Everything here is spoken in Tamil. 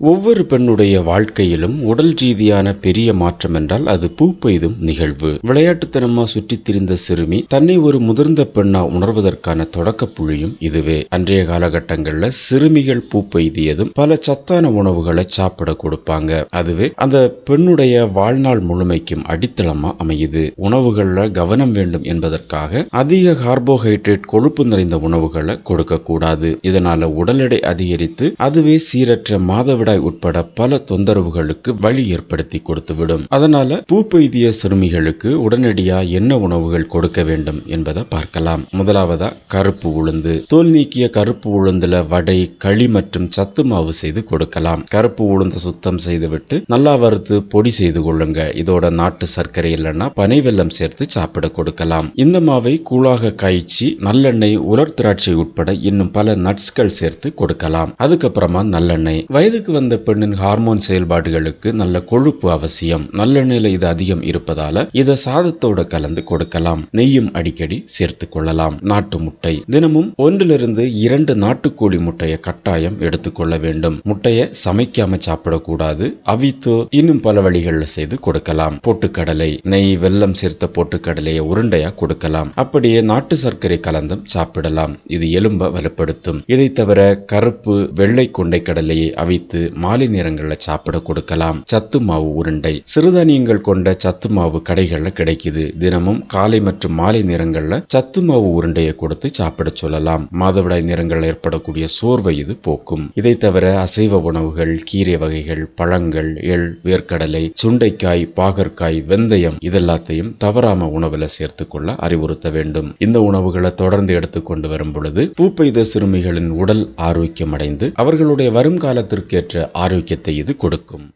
ஒவ்வொரு பெண்ணுடைய வாழ்க்கையிலும் உடல் ரீதியான பெரிய மாற்றம் என்றால் அது பூ பெய்தும் நிகழ்வு. விளையாட்டுத்தனமா சுற்றித் திரிந்த சிறுமி தன்னை ஒரு முதிர்ந்த பெண்ணா உணர்வதற்கான தொடக்க புள்ளியும் இதுவே. அன்றைய காலகட்டங்கள்ல சிறுமிகள் பூ பெய்தியதும் பல சத்தான உணவுகளை சாப்பிட கொடுப்பாங்க. அதுவே அந்த பெண்ணுடைய வாழ்நாள் முழுமைக்கும் அடித்தளமா அமையுது. உணவுகள்ல கவனம் வேண்டும் என்பதற்காக அதிக கார்போஹைட்ரேட் கொழுப்பு நிறைந்த உணவுகளை கொடுக்க கூடாது இதனால உடல் எடை அதிகரித்து அதுவே சீரற்ற மாதவிடாய் உட்பட பல தொந்தரவுகளுக்கு வழி ஏற்படுத்தி கொடுத்துவிடும். அதனால பூ பெய்திய சிறுமிகளுக்கு உடனடியா என்ன உணவுகள் கொடுக்க வேண்டும் என்பதை பார்க்கலாம். முதலாவதா கருப்பு உளுந்து. தோல் நீக்கிய கருப்பு உளுந்துல வடை களி மற்றும் சத்து மாவு செய்து கொடுக்கலாம். கருப்பு உளுந்து சுத்தம் செய்துவிட்டு நல்லா வறுத்து பொடி செய்து கொள்ளுங்க. இதோட நாட்டு சர்க்கரை இல்லைன்னா பனை வெல்லம் சேர்த்து சாப்பிட கொடுக்கலாம். இந்த மாவை கூழாக காய்ச்சி நல்லெண்ணெய் உலர் திராட்சை உட்பட இன்னும் பல நட்ஸ்கள் சேர்த்து கொடுக்கலாம். அதுக்கப்புறமா நல்லெண்ணெய். வயதுக்கு வந்த பெண்ணின் ஹார்மோன் செயல்பாடுகளுக்கு நல்ல கொழுப்பு அவசியம். நல்லெண்ணெயில இது அதிகம் இருப்பதால இதை சாதத்தோட கலந்து கொடுக்கலாம். நெய்யும் அடிக்கடி சேர்த்து கொள்ளலாம். நாட்டு முட்டை. தினமும் ஒன்றிலிருந்து இரண்டு நாட்டுக்கோழி முட்டையை கட்டாயம் எடுத்துக்கொள்ள வேண்டும். முட்டையை சமைக்காம சாப்பிடக்கூடாது. அவித்தோ இன்னும் பல வழிகளில் செய்து கொடுக்கலாம். பொட்டுக்கடலை. நெய் வெல்லம் சேர்த்த பொட்டுக்கடலையை உருண்டையா கொடுக்கலாம். அப்படியே நாட்டு சர்க்கரை கலந்தும் சாப்பிடலாம். இது எலும்ப வலுப்படுத்தும். இதை தவிர கருப்பு வெள்ளை கொண்டை கடலையை அவித்து மாலை நேரங்களில் சாப்பிட கொடுக்கலாம். சத்து மாவு உருண்டை. சிறுதானியங்கள் கொண்ட சத்து மாவு கடைகளில் கிடைக்குது. தினமும் காலை மற்றும் மாலை நேரங்களில் சத்து மாவு உருண்டையை கொடுத்து சாப்பிட சொல்லலாம். மாதவிடாய் நேரங்களில் ஏற்படக்கூடிய சோர்வை இது போக்கும். இதை தவிர அசைவ உணவுகள் கீரை வகைகள் பழங்கள் எள் வேர்க்கடலை சுண்டைக்காய் பாகற்காய் வெந்தயம் இதெல்லாத்தையும் தவறாம உணவுல சேர்த்துக்கொள்ள அறிவுறுத்த வேண்டும். இந்த உணவுகளை தொடர்ந்து எடுத்துக்கொண்டு வரும் பொழுது பூப்பெய்த சிறுமிகளின் உடல் ஆரோக்கியம் அடைந்து அவர்களுடைய வருங்காலத்திற்கேற்ற ஆரோக்கியத்தை இது கொடுக்கும்.